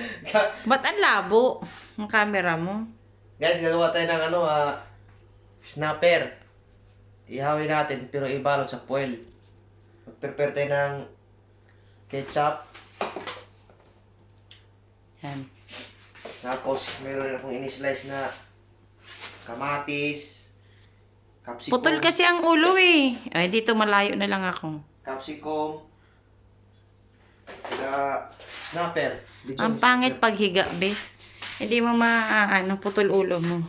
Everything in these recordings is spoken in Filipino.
Ba't ang labo? Ang camera mo. Guys, gagawa tayo ng ano, ah, snapper. Ihawin natin, pero ibalot sa foil. Mag-prepare tayo ng ketchup. Yan. Tapos, meron rin akong in-slice na kamatis, capsicum, Putol kasi ang ulo eh. Ay, dito malayo na lang ako. capsicum, snapper. Ang mo- pangit paghiga, be. Hindi mo ma, ano, putol ulo mo.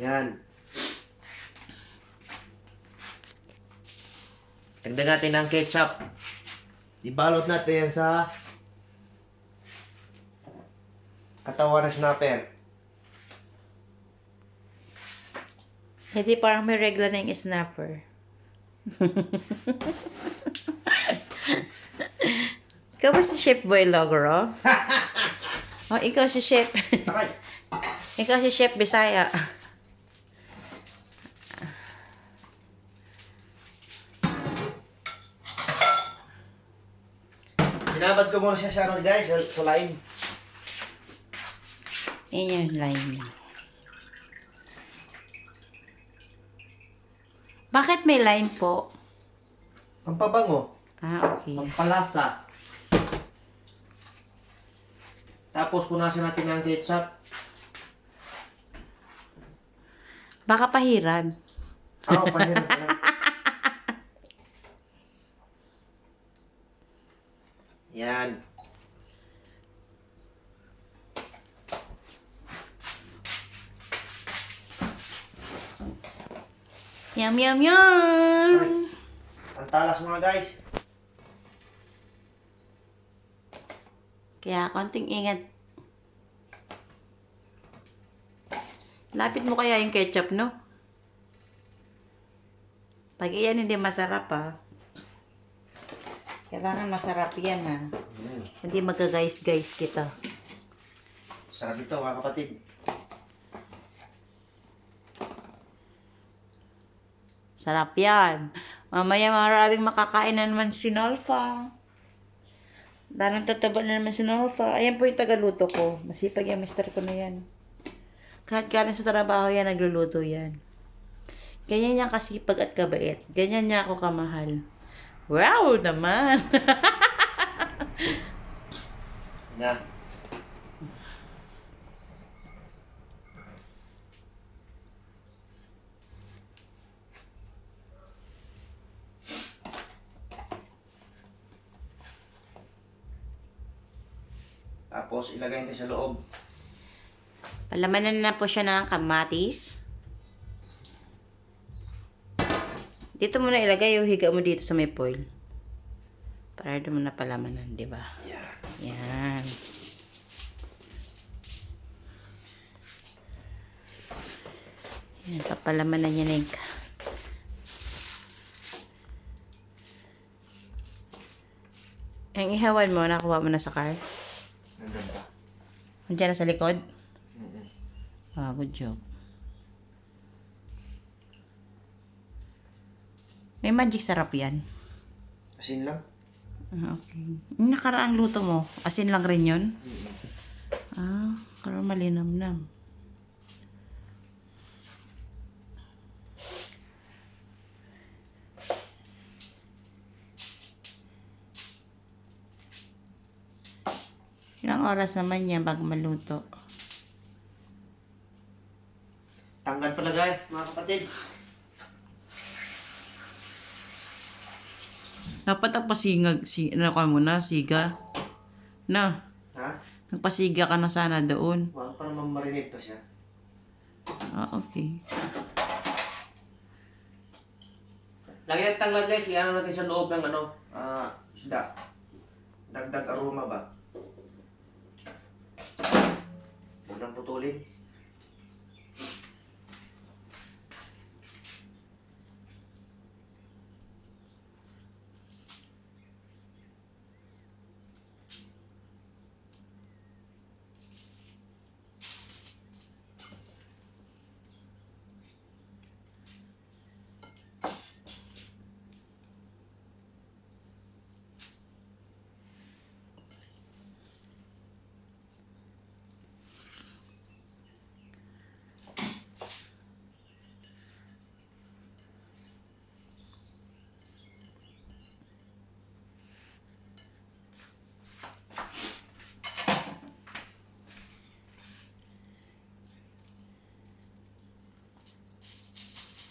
Yan. Dagdag natin ng ketchup. Ibalot natin yan sa katawan ng snapper. Hindi parang may regla na yung snapper. ikaw ba si Chef Boy Logro? oh, ikaw si Chef. Ikaw si Chef Bisaya. Binabad ko muna siya sa ano guys, sa, sa lime. Yan yung line. Bakit may line po? Pampabango. Ah, okay. Pampalasa. Tapos punasan natin ng ketchup. Baka pahiran. Oo, oh, pahirap na. Yan. Yum, yum, yum! Ang talas mga guys. Kaya konting ingat. Lapit mo kaya yung ketchup, no? Pag iyan hindi masarap, ha? Kailangan masarap yan, ha? Mm. Hindi magka-guys-guys kita. Sarap ito mga kapatid. Sarap yan. Mamaya maraming makakain na naman si Nolfa. Darang tataba na naman si Nolfa. Ayan po yung tagaluto ko. Masipag yan, mister ko na yan. Kahit galing sa trabaho yan, nagluluto yan. Ganyan niya kasipag at kabait. Ganyan niya ako kamahal. Wow naman! Na. Tapos ilagay natin sa loob. Palamanan na po siya ng kamatis. Dito mo na ilagay yung higa mo dito sa may foil. Para doon mo na palamanan, di ba? Yan. Yan. Yan, papalamanan niya na yung Ang ihawan mo, nakuha mo na sa car? Nandiyan na sa likod? Mm-mm. Ah, good job. May magic sarap yan. Asin lang. Ah, okay. Yung nakaraang luto mo, asin lang rin yun? Mm-mm. Ah, karoon malinamnam. Ilang oras naman yan bago maluto? Tanggal pala guys, mga kapatid. Dapat ang pasingag, si, ano ka muna, siga. Na, Ha? nagpasiga ka na sana doon. Wag pa naman marinig pa siya. Ah, okay. Lagyan natin tanggal guys, iano natin sa loob ng ano, ah, isda. Dagdag aroma ba? Putulin.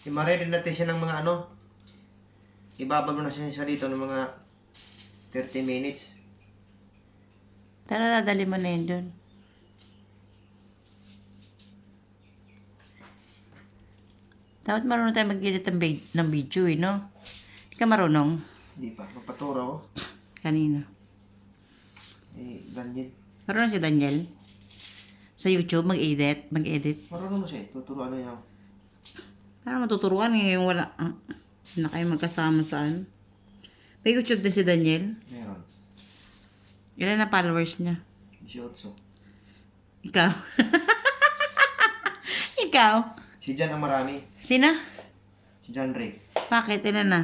I-marinate natin siya ng mga ano. Ibaba mo na siya siya dito ng mga 30 minutes. Pero dadali mo na yun dun. Dapat marunong tayo mag-edit ng, ng video eh, no? Hindi ka marunong. Hindi pa. Magpaturo ko. Kanina. Eh, ganyan. Marunong si Daniel. Sa YouTube, mag-edit. Mag-edit. Marunong mo siya. eh. Tuturuan na niya ako. Para matuturuan ngayon wala. Ah, na kayo magkasama saan. May YouTube din si Daniel. Meron. Ilan na followers niya? 18. Ikaw. Ikaw. Si Jan ang marami. Sina? Si Jan Ray. Bakit? Ilan na?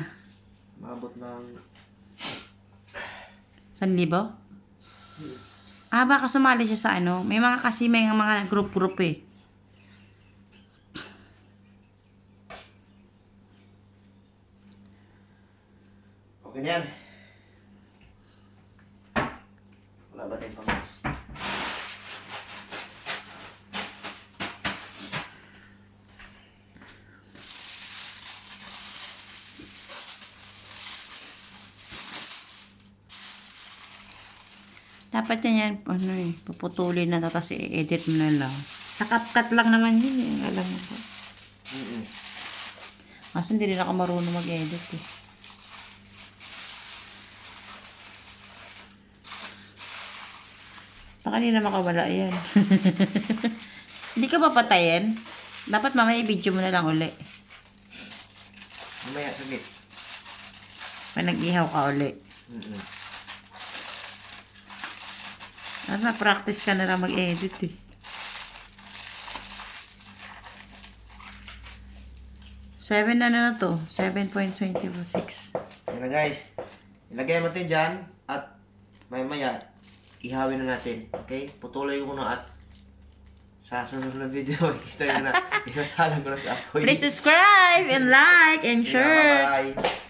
Maabot ng... San libo? Ah, baka sumali siya sa ano. May mga kasi may mga group-group eh. Okay na yan. Wala ba tayong pangos? Dapat yan yan, ano eh, puputulin na to, tapos i-edit mo na lang. Nakat-cut lang naman yun eh, alam mo ba? Mm-mm. Kasi hindi rin ako marunong mag-edit eh. Baka hindi na makawala yan. Hindi ka papatayin. Dapat mamaya i-video mo na lang uli. Mamaya, saglit. Pag nag-ihaw ka uli. Mm-mm. At na-practice ka na lang mag-edit eh. Seven na na to. 7.246. Yan na guys. Ilagay mo natin dyan at maya-maya ihawin na natin. Okay? Putuloy ko na at sa sunod na video, kita nyo na. Isasalang ko na sa apoy. Please subscribe and like and share. Bye-bye.